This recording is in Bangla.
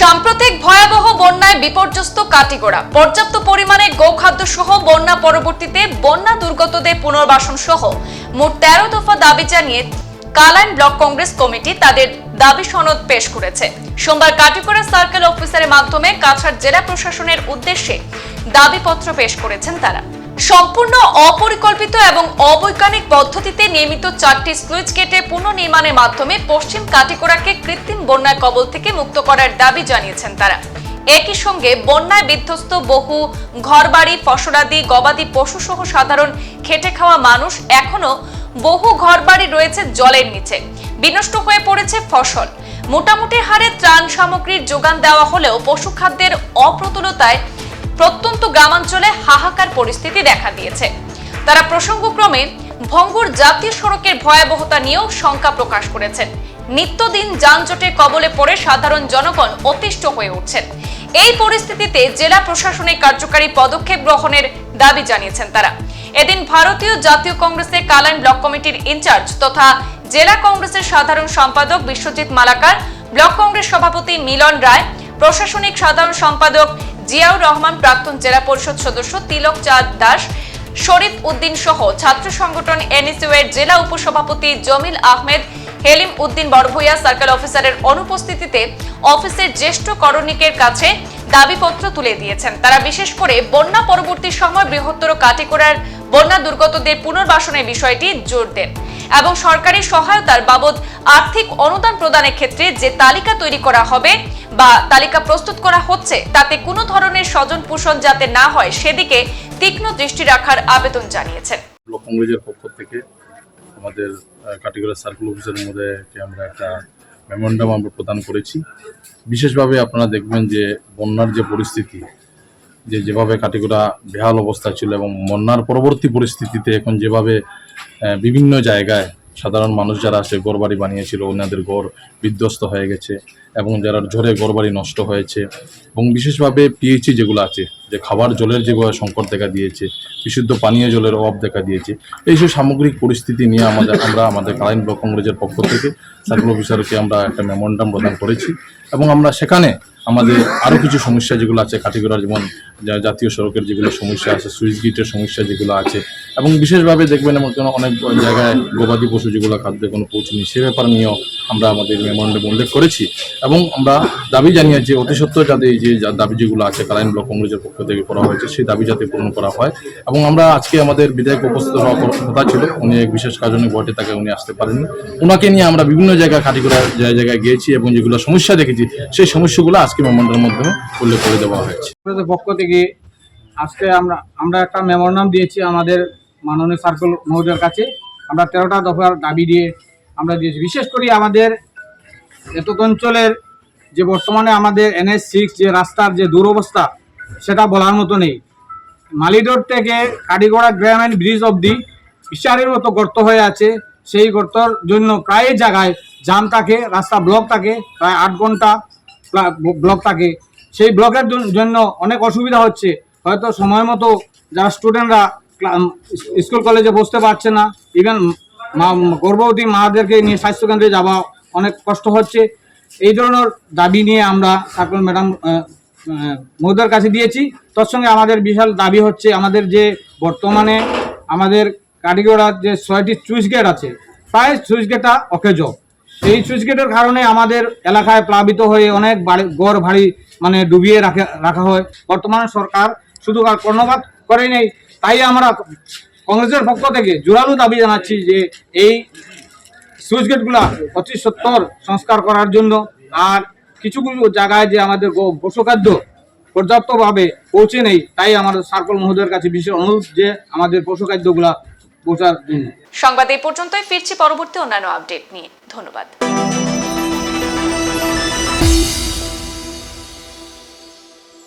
সাম্প্রতিক ভয়াবহ বন্যায় বিপর্যস্ত কাটিগোড়া। পর্যাপ্ত পরিমাণে গোখাদ্য সহ বন্যা পরবর্তীতে বন্যা দুর্গতদের পুনর্বাসন সহ মোট তেরো দফা দাবি জানিয়ে কালাইন ব্লক কংগ্রেস কমিটি তাদের দাবি সনদ পেশ করেছে। সোমবার কাটিগোড়া সার্কেল অফিসারের মাধ্যমে কাছাড় জেলা প্রশাসনের উদ্দেশ্যে দাবিপত্র পেশ করেছেন তারা। সম্পূর্ণ অপরিকল্পিত এবং অবৈজ্ঞানিক পদ্ধতিতে নির্মিত চারটি স্লুইস গেটে পুনর্নির্মাণের মাধ্যমে পশ্চিম কাটিকোড়াকে কৃত্রিম বন্যার কবল থেকে মুক্ত করার দাবি জানিয়েছেন তারা। একই সঙ্গে বন্যায় বিধ্বস্ত বহু ঘরবাড়ি, ফসলাদি, গবাদি পশু সহ সাধারণ খেটে খাওয়া মানুষ এখনও বহু ঘরবাড়ি রয়েছে জলের নিচে। বিনষ্ট হয়ে পড়েছে ফসল। মোটামুটি হারে ত্রাণ সামগ্রীর যোগান দেওয়া হলেও পশু খাদ্যের অপ্রতুলতায় প্রত্যন্ত গ্রামাঞ্চলে হাহাকার পরিস্থিতি দেখা দিয়েছে। তারা প্রসঙ্গক্রমে ভঙ্গুর জাতীয় সড়কের ভয়াবহতা নিয়েও শঙ্কা প্রকাশ করেছেন। নিত্যদিন যানজটের কবলে পড়ে সাধারণ জনগণ অতিষ্ঠ হয়ে উঠছেন। এই পরিস্থিতিতে জেলা প্রশাসনের কার্যকারী পদক্ষেপ গ্রহণের দাবি জানিয়েছেন তারা। এদিন ভারতীয় জাতীয় কংগ্রেসের কালাইন ব্লক কমিটির ইনচার্জ তথা জেলা কংগ্রেসের সাধারণ সম্পাদক বিশ্বজিৎ মালাকার, ব্লক কংগ্রেস সভাপতি মিলন রায়, প্রশাসনিক সাধারণ সম্পাদক জিয়াউর রহমান, প্রাক্তন জেলা পরিষদ সদস্য তিলক চাঁদ দাস, শরীফ উদ্দিন সহ ছাত্র সংগঠন এনএসইউ এর জেলা উপসভাপতি জমিল আহমেদ, হেলিম উদ্দিন বড়ভূয়া সার্কেল অফিসারের অনুপস্থিতিতে অফিসের জ্যেষ্ঠ করণিকের কাছে দাবিপত্র তুলে দিয়েছেন। তারা বিশেষ করে বন্যা পরবর্তী সময় বৃহত্তর কাটিকোড়ার বন্যা দুর্গতদের পুনর্বাসনের বিষয়টি জোর দেন। এবং সরকারি সহায়তার বাবদ আর্থিক অনুদান প্রদানের ক্ষেত্রে যে তালিকা তৈরি করা হবে বা তালিকা প্রস্তুত করা হচ্ছে, তাতে কোনো ধরনের স্বজন পোষণ যাতে না হয়, সেদিকে তীক্ষ্ণ দৃষ্টি রাখার আবেদন জানিয়েছেন। ব্লক কংগ্রেসের পক্ষ থেকে আমাদের কাটিগড়া সার্কেল অফিসের মধ্যে আমরা একটা মেমোরান্ডাম আমরা প্রদান করেছি। বিশেষভাবে আপনারা দেখবেন যে বন্যার যে পরিস্থিতি, যে যেভাবে কাটিগড়া বেহাল অবস্থা ছিল এবং বন্যার পরবর্তী পরিস্থিতিতে এখন যেভাবে বিভিন্ন জায়গায় সাধারণ মানুষ যারা আছে ঘরবাড়ি বানিয়েছিল, ওনাদের ঘর বিধ্বস্ত হয়ে গেছে এবং যারা ঝড়ে ঘরবাড়ি নষ্ট হয়েছে এবং বিশেষভাবে পিএইচি যেগুলো আছে, যে খাবার জলের যেভাবে সংকট দেখা দিয়েছে, বিশুদ্ধ পানীয় জলের অভাব দেখা দিয়েছে, এইসব সামগ্রিক পরিস্থিতি নিয়ে আমাদের, আমরা আমাদের কালাইন ব্লক কংগ্রেসের পক্ষ থেকে সার্কেল অফিসারকে আমরা একটা মেমোরান্ডাম প্রদান করেছি এবং আমরা সেখানে আমাদের আরও কিছু সমস্যা যেগুলো আছে কাটিগড়ার যেমন জাতীয় সড়কের যেগুলো সমস্যা আছে, সুইচ গেটের সমস্যা যেগুলো আছে এবং বিশেষভাবে দেখবেন এমন কোনো অনেক জায়গায় গবাদি পশু যেগুলো খাদ্যে কোনো পৌঁছনি সে ব্যাপার নিয়েও আমরা আমাদের মেমোরান্ডামে উল্লেখ করেছি এবং আমরা দাবি জানিয়েছি অতি সত্ত্বর যাতে এই যে দাবি যেগুলো আছে, কালাইন ব্লক কংগ্রেসের পক্ষ থেকে করা হয়েছে, সেই দাবি যাতে পূরণ করা হয় এবং আমরা আজকে আমাদের বিধায়ক উপস্থিত হওয়ার কথা ছিল, উনি এক বিশেষ কারণে ঘটে তাকে উনি আসতে পারেননি। ওনাকে নিয়ে আমরা বিভিন্ন জায়গায় কাটিগড়া জায়গায় জায়গায় গিয়েছি এবং যেগুলো সমস্যা দেখেছি, সেই সমস্যাগুলো আজকে মেমোরান্ডামের মাধ্যমে উল্লেখ করে দেওয়া হয়েছে। পক্ষ থেকে আজকে আমরা আমরা একটা মেমোরান্ডাম দিয়েছি আমাদের মাননীয় সার্কেল মহোদয়ের কাছে। আমরা তেরোটা দফার দাবি দিয়ে আমরা দিয়েছি। বিশেষ করে আমাদের এতক অঞ্চলের যে বর্তমানে আমাদের এনএস সিক্স যে রাস্তার যে দুরবস্থা, সেটা বলার মতো নেই। মালিডোর থেকে কাটিগড়া গ্রাম অ্যান্ড ব্রিজ অবধি বিশালের মতো গর্ত হয়ে আছে। সেই গর্তর জন্য প্রায় জায়গায় জাম থাকে, রাস্তা ব্লক থাকে, প্রায় আট ঘণ্টা ব্লক থাকে। সেই ব্লকের জন্য অনেক অসুবিধা হচ্ছে। হয়তো সময় মতো যারা স্টুডেন্টরা স্কুল কলেজে বসতে পারছে না। ইভেন মা, গর্ভবতী মাদেরকে নিয়ে স্বাস্থ্যকেন্দ্রে যাওয়া অনেক কষ্ট হচ্ছে। এই ধরনের দাবি নিয়ে আমরা সার্কেল ম্যাডাম মোদের কাছে দিয়েছি। তৎসঙ্গে আমাদের বিশাল দাবি হচ্ছে, আমাদের যে বর্তমানে আমাদের কাটিগড়ার যে ছয়টি সুইচ গেট আছে, প্রায় সুইচ গেটটা অকেজ। এই সুইচ গেটের কারণে আমাদের এলাকায় প্লাবিত হয়ে অনেক বাড়ি গড় ভারী মানে ডুবিয়ে রাখা রাখা হয়। বর্তমানে সরকার শুধু কর্ণপাত করে নেই তাই আমরা কংগ্রেসের পক্ষ থেকে জোরালো দাবি জানাচ্ছি যে এই সুইচ গেটগুলা অতি সত্তর সংস্কার করার জন্য আর কিছু কিছু জায়গায় যে আমাদের পশুখাদ্য পর্যাপ্তভাবে পৌঁছে নেই, তাই আমাদের সার্কল মহোদয়ের কাছে বিশেষ অনুরোধ যে আমাদের পশুখাদ্যগুলা পৌঁছার জন্য। সংবাদ এই পর্যন্তই, ফিরছি পরবর্তী অন্যান্য আপডেট নিয়ে। ধন্যবাদ।